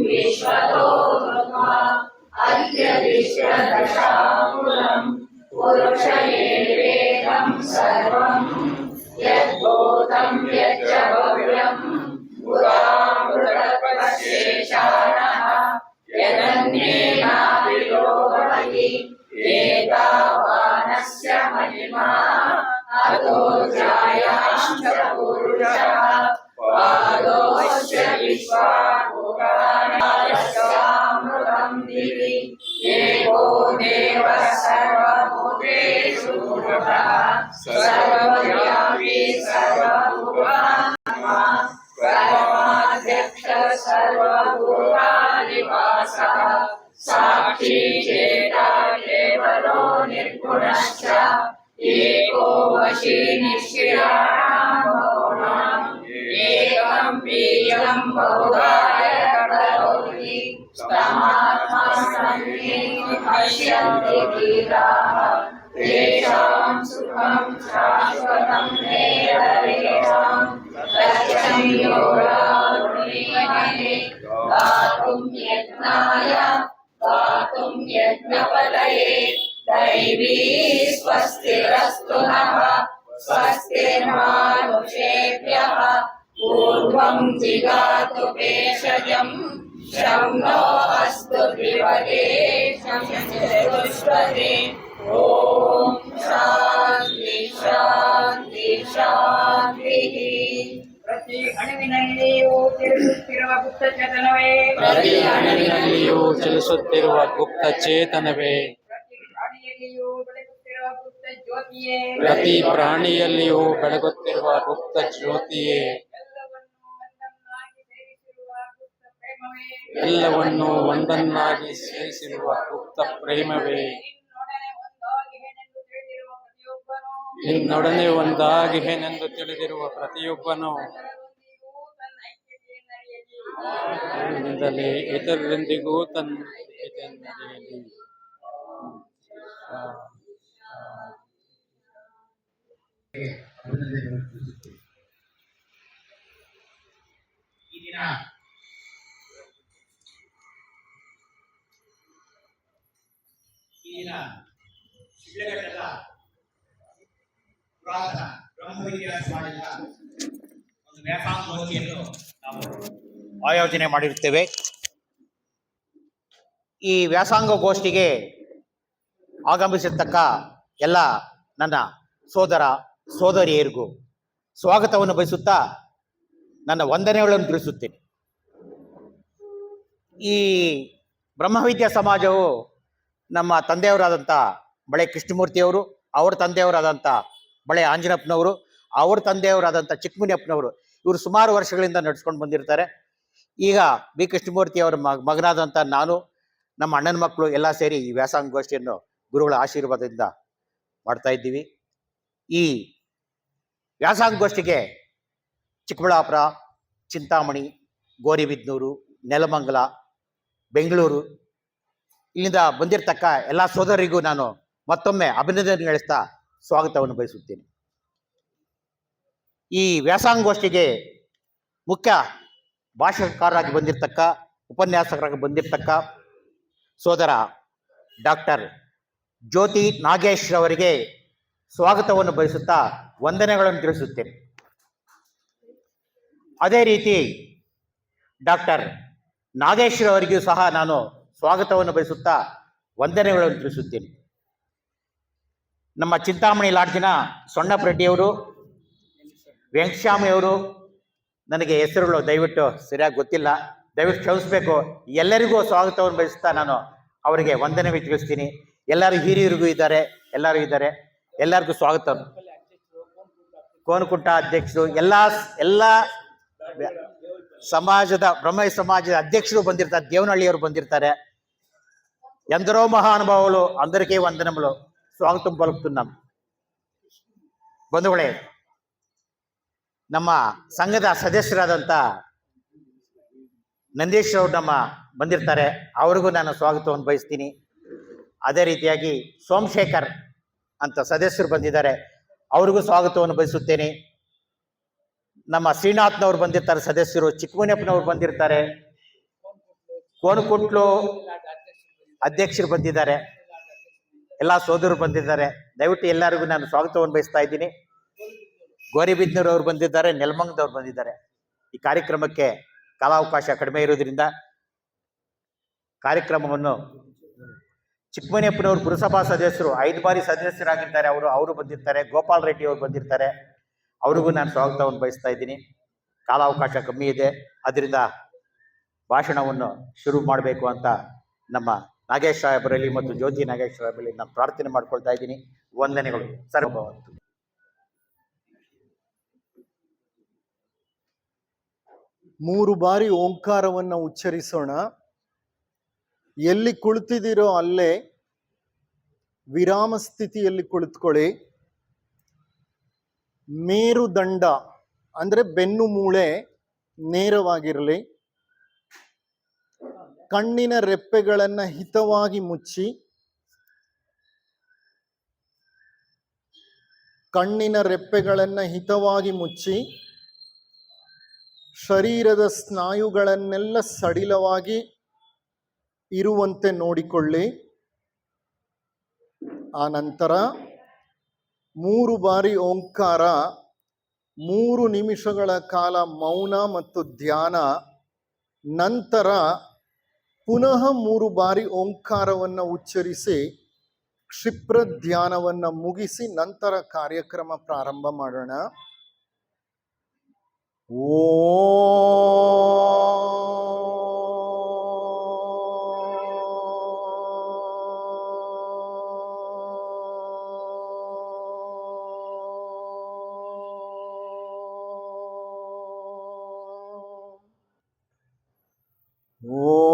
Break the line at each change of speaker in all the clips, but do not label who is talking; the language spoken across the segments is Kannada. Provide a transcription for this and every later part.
विश्वतो ब्रह्मा अद्य दशापुरम् पुरुष एतावानस्य महिमा अतो जायाश्च पुरुषः वशी निश्चिराणां बहूनाम् एकं बीजं बहुधाय करोति स्तमात्मा सन्ति पश्यन्ति धीराः तेषां सुखं शाश्वतं नेतरेषाम् लक्ष्यं योगारुणीमहे गातुं यज्ञाय गातुं यज्ञपतये दैवी स्वस्तिरस्तु नः स्वस्तिर्मानुषेभ्यः पूर्वं जिगातु भेषजम् शं नो अस्तु द्विपदे शं चतुष्पदे ॐ शान्ति शान्ति शान्तिः
ಪ್ರತಿ ಅಣುವಿನಲ್ಲಿಯೂ ತಿರುಗುತ್ತಿರುವ ಗುಪ್ತಚೇತನವೇ
ಪ್ರತಿ ಅಣುವಿನಲ್ಲಿಯೂ ಚಲಿಸುತ್ತಿರುವ ಗುಪ್ತ
ಪ್ರತಿ ಪ್ರಾಣಿಯಲ್ಲಿಯೂ ಬೆಳಗುತ್ತಿರುವ ಗುಪ್ತ ಜ್ಯೋತಿಯೇ, ಎಲ್ಲವನ್ನು ಒಂದನ್ನಾಗಿ ಸೇರಿಸಿರುವ ಗುಪ್ತ ಪ್ರೇಮವೇ. ನಿನ್ನೊಡನೆ
ನಿನ್ನೊಡನೆ ಒಂದಾಗಿಹೆನೆಂದು ತಿಳಿದಿರುವ
ಪ್ರತಿಯೊಬ್ಬನು
ಇತರರೊಂದಿಗೂ ತನ್ನ
ಆಯೋಜನೆ ಮಾಡಿರುತ್ತೇವೆ. ಈ ವ್ಯಾಸಾಂಗ ಗೋಷ್ಠಿಗೆ ಆಗಮಿಸಿರ್ತಕ್ಕ ಎಲ್ಲ ನನ್ನ ಸೋದರ ಸೋದರಿಯರಿಗೂ ಸ್ವಾಗತವನ್ನು ಬಯಸುತ್ತಾ ನನ್ನ ವಂದನೆಗಳನ್ನು ತಿಳಿಸುತ್ತೇನೆ. ಈ ಬ್ರಹ್ಮವಿದ್ಯಾ ಸಮಾಜವು ನಮ್ಮ ತಂದೆಯವರಾದಂಥ ಬಳೆ ಕೃಷ್ಣಮೂರ್ತಿಯವರು, ಅವ್ರ ತಂದೆಯವರಾದಂಥ ಬಳೆ ಆಂಜನಪ್ಪನವರು ಅವ್ರ ತಂದೆಯವರಾದಂಥ ಚಿಕ್ಕಮುನಿಯಪ್ಪನವರು, ಇವರು ಸುಮಾರು ವರ್ಷಗಳಿಂದ ನಡೆಸ್ಕೊಂಡು ಬಂದಿರ್ತಾರೆ. ಈಗ ಬಿ ಕೃಷ್ಣಮೂರ್ತಿ ಅವರ ಮಗ, ಮಗನಾದಂಥ ನಾನು, ನಮ್ಮ ಅಣ್ಣನ ಮಕ್ಕಳು ಎಲ್ಲ ಸೇರಿ ಈ ವ್ಯಾಸಂಗ ಗೋಷ್ಠಿಯನ್ನು ಗುರುಗಳ ಆಶೀರ್ವಾದದಿಂದ ಮಾಡ್ತಾ ಇದ್ದೀವಿ. ಈ ವ್ಯಾಸಂಗ ಗೋಷ್ಠಿಗೆ ಚಿಕ್ಕಬಳ್ಳಾಪುರ, ಚಿಂತಾಮಣಿ, ಗೋರಿಬಿದ್ನೂರು, ನೆಲಮಂಗಲ, ಬೆಂಗಳೂರು ಇಲ್ಲಿಂದ ಬಂದಿರತಕ್ಕ ಎಲ್ಲ ಸೋದರಿಗೂ ನಾನು ಮತ್ತೊಮ್ಮೆ ಅಭಿನಂದನೆ ಗಳಿಸ್ತಾ ಸ್ವಾಗತವನ್ನು ಬಯಸುತ್ತೇನೆ. ಈ ವ್ಯಾಸಂಗೋಷ್ಠಿಗೆ ಮುಖ್ಯ ಭಾಷಣಕಾರರಾಗಿ ಬಂದಿರತಕ್ಕ, ಉಪನ್ಯಾಸಕರಾಗಿ ಬಂದಿರತಕ್ಕ ಸೋದರ ಡಾಕ್ಟರ್ ಜ್ಯೋತಿ ನಾಗೇಶ್ ಅವರಿಗೆ ಸ್ವಾಗತವನ್ನು ಬಯಸುತ್ತಾ ವಂದನೆಗಳನ್ನು ತಿಳಿಸುತ್ತೇನೆ. ಅದೇ ರೀತಿ ಡಾಕ್ಟರ್ ನಾಗೇಶ್ವರ ಅವರಿಗೂ ಸಹ ನಾನು ಸ್ವಾಗತವನ್ನು ಬಯಸುತ್ತಾ ವಂದನೆಗಳನ್ನು ತಿಳಿಸುತ್ತೇನೆ. ನಮ್ಮ ಚಿಂತಾಮಣಿ ಲಾಡ್ಜಿನ ಸೊಣ್ಣಪ್ರೆಡ್ಡಿಯವರು ವೆಂಕಟಸ್ವಾಮಿಯವರು ನನಗೆ ಹೆಸರುಗಳು ದಯವಿಟ್ಟು ಸರಿಯಾಗಿ ಗೊತ್ತಿಲ್ಲ. ದಯವಿಟ್ಟು ಕ್ಷಮಿಸಬೇಕು. ಎಲ್ಲರಿಗೂ ಸ್ವಾಗತವನ್ನು ಬಯಸುತ್ತಾ ನಾನು ಅವರಿಗೆ ವಂದನೆ ತಿಳಿಸ್ತೀನಿ. ಎಲ್ಲರೂ ಹಿರಿಯರಿಗೂ ಇದ್ದಾರೆ. ಎಲ್ಲರೂ ಇದ್ದಾರೆ. ಎಲ್ಲರಿಗೂ ಸ್ವಾಗತ ಕೋನಕುಂಟ ಅಧ್ಯಕ್ಷರು ಎಲ್ಲ ಎಲ್ಲ ಸಮಾಜದ ಬ್ರಹ್ಮ ಸಮಾಜದ ಅಧ್ಯಕ್ಷರು ಬಂದಿರ್ತಾರೆ ದೇವನಹಳ್ಳಿಯವರು ಬಂದಿರ್ತಾರೆ ఎందరో మహానుభావులు అందరికీ వందనములు స్వాగతం పలుకుతున్నాం ಬಂಧುಗಳೇ ನಮ್ಮ ಸಂಘದ ಸದಸ್ಯರಾದಂಥ ನಂದೀಶ್ ಅವ್ರು ನಮ್ಮ ಬಂದಿರ್ತಾರೆ ಅವ್ರಿಗೂ ನಾನು ಸ್ವಾಗತವನ್ನು ಬಯಸ್ತೀನಿ ಅದೇ ರೀತಿಯಾಗಿ ಸೋಮಶೇಖರ್ ಅಂತ ಸದಸ್ಯರು ಬಂದಿದ್ದಾರೆ ಅವ್ರಿಗೂ ಸ್ವಾಗತವನ್ನು ಬಯಸುತ್ತೇನೆ. ನಮ್ಮ ಶ್ರೀನಾಥ್ನವ್ರು ಬಂದಿರ್ತಾರೆ, ಸದಸ್ಯರು ಚಿಕ್ಕಮುನಿಯಪ್ಪನವ್ರು ಬಂದಿರ್ತಾರೆ. ಕೋನಕುಟ್ಲು ಅಧ್ಯಕ್ಷರು ಬಂದಿದ್ದಾರೆ. ಎಲ್ಲ ಸೋದರರು ಬಂದಿದ್ದಾರೆ. ದಯವಿಟ್ಟು ಎಲ್ಲರಿಗೂ ನಾನು ಸ್ವಾಗತವನ್ನು ಬಯಸ್ತಾ ಇದ್ದೀನಿ. ಗೋರಿಬಿದ್ನೂರು ಅವ್ರು ಬಂದಿದ್ದಾರೆ ನೆಲಮಂಗದವ್ರು ಬಂದಿದ್ದಾರೆ. ಈ ಕಾರ್ಯಕ್ರಮಕ್ಕೆ ಕಾಲಾವಕಾಶ ಕಡಿಮೆ ಇರೋದ್ರಿಂದ ಕಾರ್ಯಕ್ರಮವನ್ನು ಚಿಕ್ಕಮನಿಯಪ್ಪನವರು ಪುರಸಭಾ ಸದಸ್ಯರು, ಐದು ಬಾರಿ ಸದಸ್ಯರಾಗಿದ್ದಾರೆ ಅವರು ಅವರು ಬಂದಿರ್ತಾರೆ, ಗೋಪಾಲ್ ರೆಡ್ಡಿ ಅವರು ಬಂದಿರ್ತಾರೆ. ಅವ್ರಿಗೂ ನಾನು ಸ್ವಾಗತವನ್ನು ಬಯಸ್ತಾ ಇದ್ದೀನಿ. ಕಾಲಾವಕಾಶ ಕಮ್ಮಿ ಇದೆ. ಅದರಿಂದ ಭಾಷಣವನ್ನು ಶುರು ಮಾಡಬೇಕು ಅಂತ ನಮ್ಮ ನಾಗೇಶ್ ಸಾಹೇಬರಲ್ಲಿ ಮತ್ತು ಜ್ಯೋತಿ ನಾಗೇಶ್ ಸಾಹೇಬರಲ್ಲಿ ನಾನು ಪ್ರಾರ್ಥನೆ ಮಾಡ್ಕೊಳ್ತಾ ಇದ್ದೀನಿ. ವಂದನೆಗಳು. ಸರ್ವಭವಂತು
ಮೂರು ಬಾರಿ ಓಂಕಾರವನ್ನು ಉಚ್ಚರಿಸೋಣ. ಎಲ್ಲಿ ಕುಳಿತಿದ್ದೀರೋ ಅಲ್ಲೇ ವಿರಾಮ ಸ್ಥಿತಿಯಲ್ಲಿ ಕುಳಿತುಕೊಳ್ಳಿ ಮೇರುದಂಡ ಅಂದ್ರೆ ಬೆನ್ನು ಮೂಳೆ ನೇರವಾಗಿರಲಿ. ಕಣ್ಣಿನ ರೆಪ್ಪೆಗಳನ್ನು ಹಿತವಾಗಿ ಮುಚ್ಚಿ. ಕಣ್ಣಿನ ರೆಪ್ಪೆಗಳನ್ನು ಹಿತವಾಗಿ ಮುಚ್ಚಿ. ಶರೀರದ ಸ್ನಾಯುಗಳನ್ನೆಲ್ಲ ಸಡಿಲವಾಗಿ ಇರುವಂತೆ ನೋಡಿಕೊಳ್ಳಿ. ಆ ನಂತರ ಮೂರು ಬಾರಿ ಓಂಕಾರ, ಮೂರು ನಿಮಿಷಗಳ ಕಾಲ ಮೌನ ಮತ್ತು ಧ್ಯಾನ, ನಂತರ ಪುನಃ ಮೂರು ಬಾರಿ ಓಂಕಾರವನ್ನು ಉಚ್ಚರಿಸಿ ಕ್ಷಿಪ್ರ ಧ್ಯಾನವನ್ನು ಮುಗಿಸಿ ನಂತರ ಕಾರ್ಯಕ್ರಮ ಪ್ರಾರಂಭ ಮಾಡೋಣ. ಓ. Oh.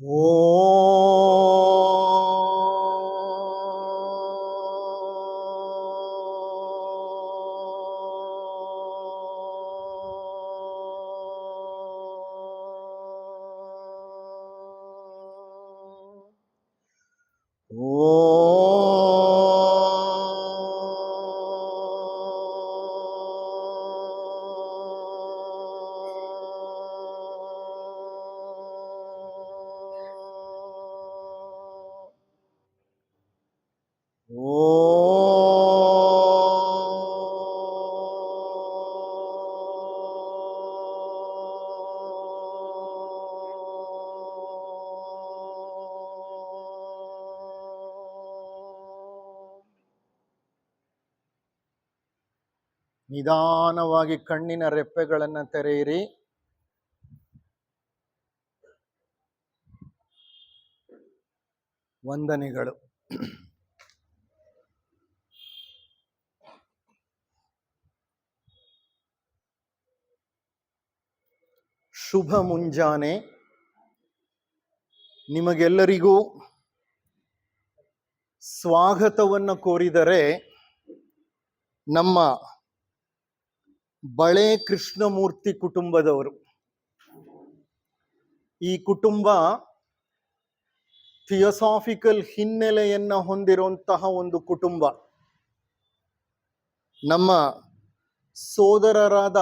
Whoa. ನಿಧಾನವಾಗಿ ಕಣ್ಣಿನ ರೆಪ್ಪೆಗಳನ್ನು ತೆರೆಯಿರಿ. ವಂದನೆಗಳು. ಶುಭ ಮುಂಜಾನೆ. ನಿಮಗೆಲ್ಲರಿಗೂ ಸ್ವಾಗತವನ್ನು ಕೋರಿದರೆ ನಮ್ಮ ಬಳೆ ಕೃಷ್ಣಮೂರ್ತಿ ಕುಟುಂಬದವರು. ಈ ಕುಟುಂಬ ಥಿಯೋಸಾಫಿಕಲ್ ಹಿನ್ನೆಲೆಯನ್ನು ಹೊಂದಿರುವಂತಹ ಒಂದು ಕುಟುಂಬ. ನಮ್ಮ ಸೋದರರಾದ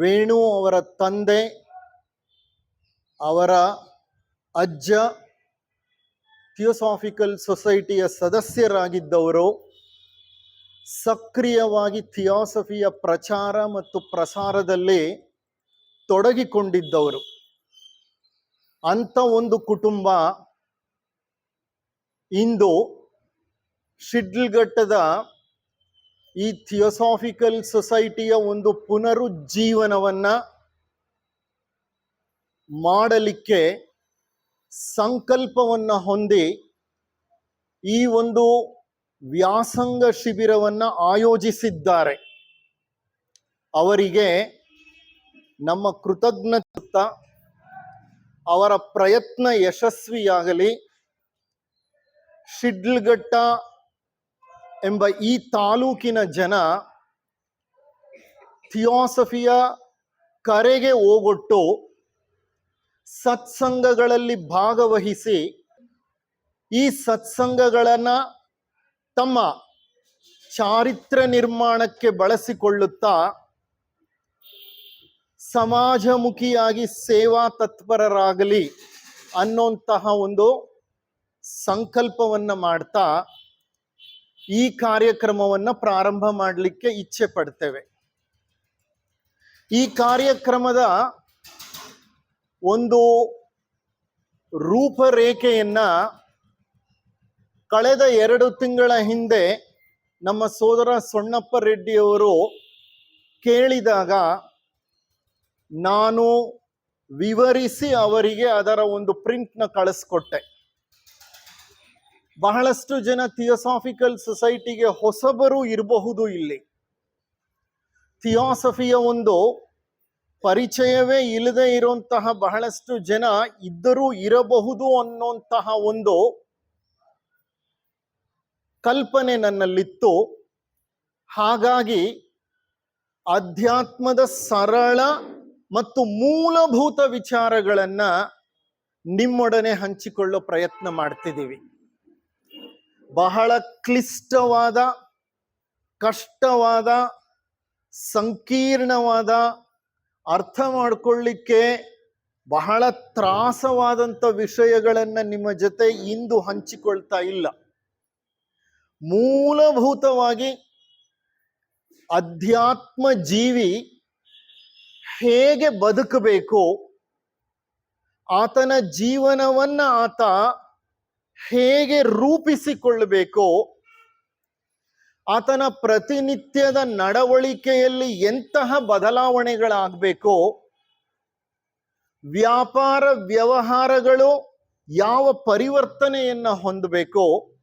ವೇಣು ಅವರ ತಂದೆ, ಅವರ ಅಜ್ಜ, ಥಿಯೋಸಾಫಿಕಲ್ ಸೊಸೈಟಿಯ ಸದಸ್ಯರಾಗಿದ್ದವರು. ಸಕ್ರಿಯವಾಗಿ ಥಿಯಾಸಫಿಯ ಪ್ರಚಾರ ಮತ್ತು ಪ್ರಸಾರದಲ್ಲಿ ತೊಡಗಿಕೊಂಡಿದ್ದವರು. ಅಂಥ ಒಂದು ಕುಟುಂಬ ಇಂದು ಶಿಡ್ಲ್ಘಟ್ಟದ ಈ ಥಿಯೋಸಾಫಿಕಲ್ ಸೊಸೈಟಿಯ ಒಂದು ಪುನರುಜ್ಜೀವನವನ್ನು ಮಾಡಲಿಕ್ಕೆ ಸಂಕಲ್ಪವನ್ನ ಹೊಂದಿ ಈ ಒಂದು ವ್ಯಾಸಂಗ ಶಿಬಿರವನ್ನ ಆಯೋಜಿಸಿದ್ದಾರೆ. ಅವರಿಗೆ ನಮ್ಮ ಕೃತಜ್ಞತ ಅವರ ಪ್ರಯತ್ನ ಯಶಸ್ವಿಯಾಗಲಿ. ಶಿಡ್ಲಘಟ್ಟ ಎಂಬ ಈ ತಾಲೂಕಿನ ಜನ ಥಿಯಾಸಫಿಯ ಕರೆಗೆ ಹೋಗೊಟ್ಟು ಸತ್ಸಂಗಗಳಲ್ಲಿ ಭಾಗವಹಿಸಿ ಈ ಸತ್ಸಂಗಗಳನ್ನ ತಮ್ಮ ಚಾರಿತ್ರ ನಿರ್ಮಾಣಕ್ಕೆ ಬಳಸಿಕೊಳ್ಳುತ್ತಾ ಸಮಾಜಮುಖಿಯಾಗಿ ಸೇವಾ ತತ್ಪರರಾಗಲಿ ಅನ್ನೋಂತಹ ಒಂದು ಸಂಕಲ್ಪವನ್ನ ಮಾಡ್ತಾ ಈ ಕಾರ್ಯಕ್ರಮವನ್ನ ಪ್ರಾರಂಭ ಮಾಡಲಿಕ್ಕೆ ಇಚ್ಛೆ ಪಡ್ತೇವೆ. ಈ ಕಾರ್ಯಕ್ರಮದ ಒಂದು ರೂಪರೇಖೆಯನ್ನ ಕಳೆದ ಎರಡು ತಿಂಗಳ ಹಿಂದೆ ನಮ್ಮ ಸೋದರ ಸೊಣ್ಣಪ್ಪ ರೆಡ್ಡಿಯವರು ಕೇಳಿದಾಗ ನಾನು ವಿವರಿಸಿ ಅವರಿಗೆ ಅದರ ಒಂದು ಪ್ರಿಂಟ್ನ ಕಳಿಸ್ಕೊಟ್ಟೆ. ಬಹಳಷ್ಟು ಜನ ಥಿಯೋಸಾಫಿಕಲ್ ಸೊಸೈಟಿಗೆ ಹೊಸಬರು ಇರಬಹುದು ಇಲ್ಲಿ. ಥಿಯಾಸಫಿಯ ಒಂದು ಪರಿಚಯವೇ ಇಲ್ಲದೆ ಇರುವಂತಹ ಬಹಳಷ್ಟು ಜನ ಇದ್ದರೂ ಇರಬಹುದು ಅನ್ನುವಂತಹ ಒಂದು ಕಲ್ಪನೆ ನನ್ನಲ್ಲಿತ್ತು. ಹಾಗಾಗಿ ಅಧ್ಯಾತ್ಮದ ಸರಳ ಮತ್ತು ಮೂಲಭೂತ ವಿಚಾರಗಳನ್ನ ನಿಮ್ಮೊಡನೆ ಹಂಚಿಕೊಳ್ಳೋ ಪ್ರಯತ್ನ ಮಾಡ್ತಿದ್ದೀವಿ. ಬಹಳ ಕ್ಲಿಷ್ಟವಾದ, ಕಷ್ಟವಾದ, ಸಂಕೀರ್ಣವಾದ, ಅರ್ಥ ಮಾಡಿಕೊಳ್ಳಿಕ್ಕೆ ಬಹಳ ತ್ರಾಸವಾದಂಥ ವಿಷಯಗಳನ್ನು ನಿಮ್ಮ ಜೊತೆ ಇಂದು ಹಂಚಿಕೊಳ್ತಾ ಇಲ್ಲ. ಮೂಲಭೂತವಾಗಿ ಅಧ್ಯಾತ್ಮ ಜೀವಿ ಹೇಗೆ ಬದುಕಬೇಕು, ಆತನ ಜೀವನವನ್ನ ಆತ ಹೇಗೆ ರೂಪಿಸಿಕೊಳ್ಳಬೇಕು, ಆತನ ಪ್ರತಿನಿತ್ಯದ ನಡವಳಿಕೆಯಲ್ಲಿ ಎಂತಹ ಬದಲಾವಣೆಗಳಾಗಬೇಕು, ವ್ಯಾಪಾರ ವ್ಯವಹಾರಗಳು ಯಾವ ಪರಿವರ್ತನೆಯನ್ನ ಹೊಂದಬೇಕು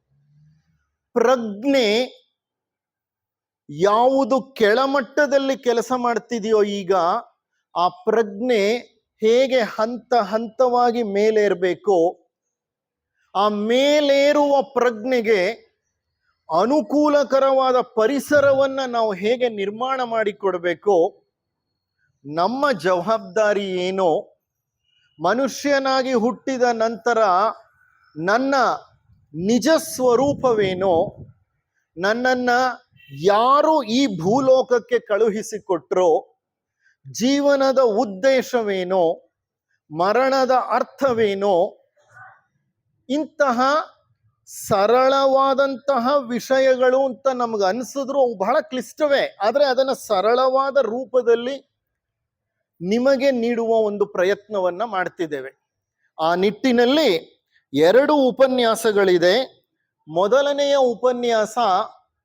ಪ್ರಜ್ಞೆ ಯಾವುದು ಕೆಳಮಟ್ಟದಲ್ಲಿ ಕೆಲಸ ಮಾಡ್ತಿದೆಯೋ ಈಗ ಆ ಪ್ರಜ್ಞೆ ಹೇಗೆ ಹಂತ ಹಂತವಾಗಿ ಮೇಲೇರಬೇಕು, ಆ ಮೇಲೇರುವ ಪ್ರಜ್ಞೆಗೆ ಅನುಕೂಲಕರವಾದ ಪರಿಸರವನ್ನ ನಾವು ಹೇಗೆ ನಿರ್ಮಾಣ ಮಾಡಿಕೊಡಬೇಕು, ನಮ್ಮ ಜವಾಬ್ದಾರಿ ಏನು, ಮನುಷ್ಯನಾಗಿ ಹುಟ್ಟಿದ ನಂತರ ನನ್ನ ನಿಜ ಸ್ವರೂಪವೇನೋ ನನ್ನನ್ನ ಯಾರು ಈ ಭೂಲೋಕಕ್ಕೆ ಕಳುಹಿಸಿಕೊಟ್ರೋ, ಜೀವನದ ಉದ್ದೇಶವೇನೋ, ಮರಣದ ಅರ್ಥವೇನೋ, ಇಂತಹ ಸರಳವಾದಂತಹ ವಿಷಯಗಳು ಅಂತ ನಮ್ಗೆ ಅನಿಸಿದ್ರು ಅವು ಬಹಳ ಕ್ಲಿಷ್ಟವೇ. ಆದರೆ ಅದನ್ನು ಸರಳವಾದ ರೂಪದಲ್ಲಿ ನಿಮಗೆ ನೀಡುವ ಒಂದು ಪ್ರಯತ್ನವನ್ನ ಮಾಡ್ತಿದ್ದೇವೆ. ಆ ನಿಟ್ಟಿನಲ್ಲಿ ಎರಡು ಉಪನ್ಯಾಸಗಳಿದೆ. ಮೊದಲನೆಯ ಉಪನ್ಯಾಸ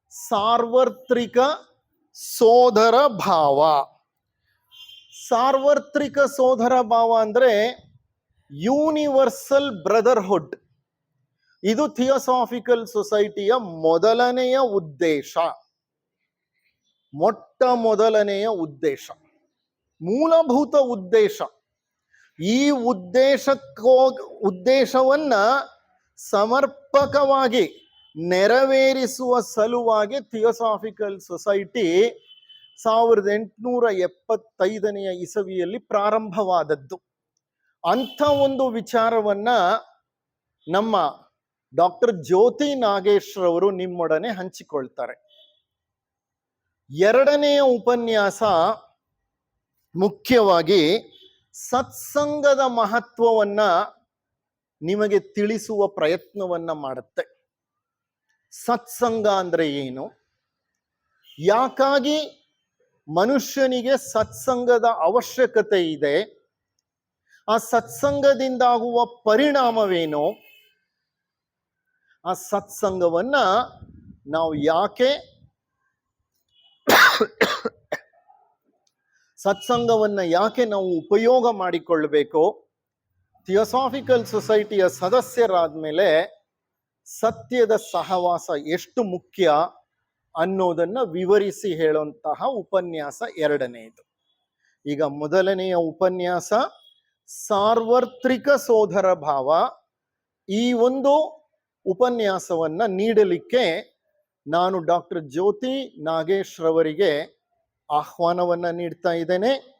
ಸಾರ್ವತ್ರಿಕ ಸೋದರ ಭಾವ. ಸಾರ್ವತ್ರಿಕ ಸೋದರ ಭಾವ ಅಂದ್ರೆ ಯೂನಿವರ್ಸಲ್ ಬ್ರದರ್ಹುಡ್. ಇದು ಥಿಯೋಸಾಫಿಕಲ್ ಸೊಸೈಟಿಯ ಮೊದಲನೆಯ ಉದ್ದೇಶ. ಮೊಟ್ಟ ಮೊದಲನೆಯ ಉದ್ದೇಶ. ಮೂಲಭೂತ ಉದ್ದೇಶ. ಈ ಉದ್ದೇಶಕ್ಕೋ, ಉದ್ದೇಶವನ್ನ ಸಮರ್ಪಕವಾಗಿ ನೆರವೇರಿಸುವ ಸಲುವಾಗಿ ಥಿಯೋಸಾಫಿಕಲ್ ಸೊಸೈಟಿ ಸಾವಿರದ ಎಂಟುನೂರ ಎಪ್ಪತ್ತೈದನೆಯ ಇಸವಿಯಲ್ಲಿ ಪ್ರಾರಂಭವಾದದ್ದು. ಅಂಥ ಒಂದು ವಿಚಾರವನ್ನ ನಮ್ಮ ಡಾಕ್ಟರ್ ಜ್ಯೋತಿ ನಾಗೇಶ್ರವರು ನಿಮ್ಮೊಡನೆ ಹಂಚಿಕೊಳ್ತಾರೆ. ಎರಡನೆಯ ಉಪನ್ಯಾಸ ಮುಖ್ಯವಾಗಿ ಸತ್ಸಂಗದ ಮಹತ್ವವನ್ನ ನಿಮಗೆ ತಿಳಿಸುವ ಪ್ರಯತ್ನವನ್ನ ಮಾಡುತ್ತೆ. ಸತ್ಸಂಗ ಅಂದ್ರೆ ಏನು? ಯಾಕಾಗಿ ಮನುಷ್ಯನಿಗೆ ಸತ್ಸಂಗದ ಅವಶ್ಯಕತೆ ಇದೆ? ಆ ಸತ್ಸಂಗದಿಂದಾಗುವ ಪರಿಣಾಮವೇನು? ಆ ಸತ್ಸಂಗವನ್ನ ನಾವು ಯಾಕೆ ಸತ್ಸಂಗವನ್ನ ಯಾಕೆ ನಾವು ಉಪಯೋಗ ಮಾಡಿಕೊಳ್ಬೇಕು, ಥಿಯೋಸಾಫಿಕಲ್ ಸೊಸೈಟಿಯ ಸದಸ್ಯರಾದ ಮೇಲೆ ಸತ್ಯದ ಸಹವಾಸ ಎಷ್ಟು ಮುಖ್ಯ ಅನ್ನೋದನ್ನ ವಿವರಿಸಿ ಹೇಳುವಂತಹ ಉಪನ್ಯಾಸ ಎರಡನೆಯದು ಈಗ ಮೊದಲನೆಯ ಉಪನ್ಯಾಸ, ಸಾರ್ವತ್ರಿಕ ಸೋದರ ಭಾವ. ಈ ಒಂದು ಉಪನ್ಯಾಸವನ್ನು ನೀಡಲಿಕ್ಕೆ ನಾನು ಡಾಕ್ಟರ್ ಜ್ಯೋತಿ ನಾಗೇಶ್ ರವರಿಗೆ ಆಹ್ವಾನವನ್ನ ನೀಡ್ತಾ ಇದ್ದೇನೆ.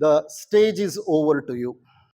The stage is over to you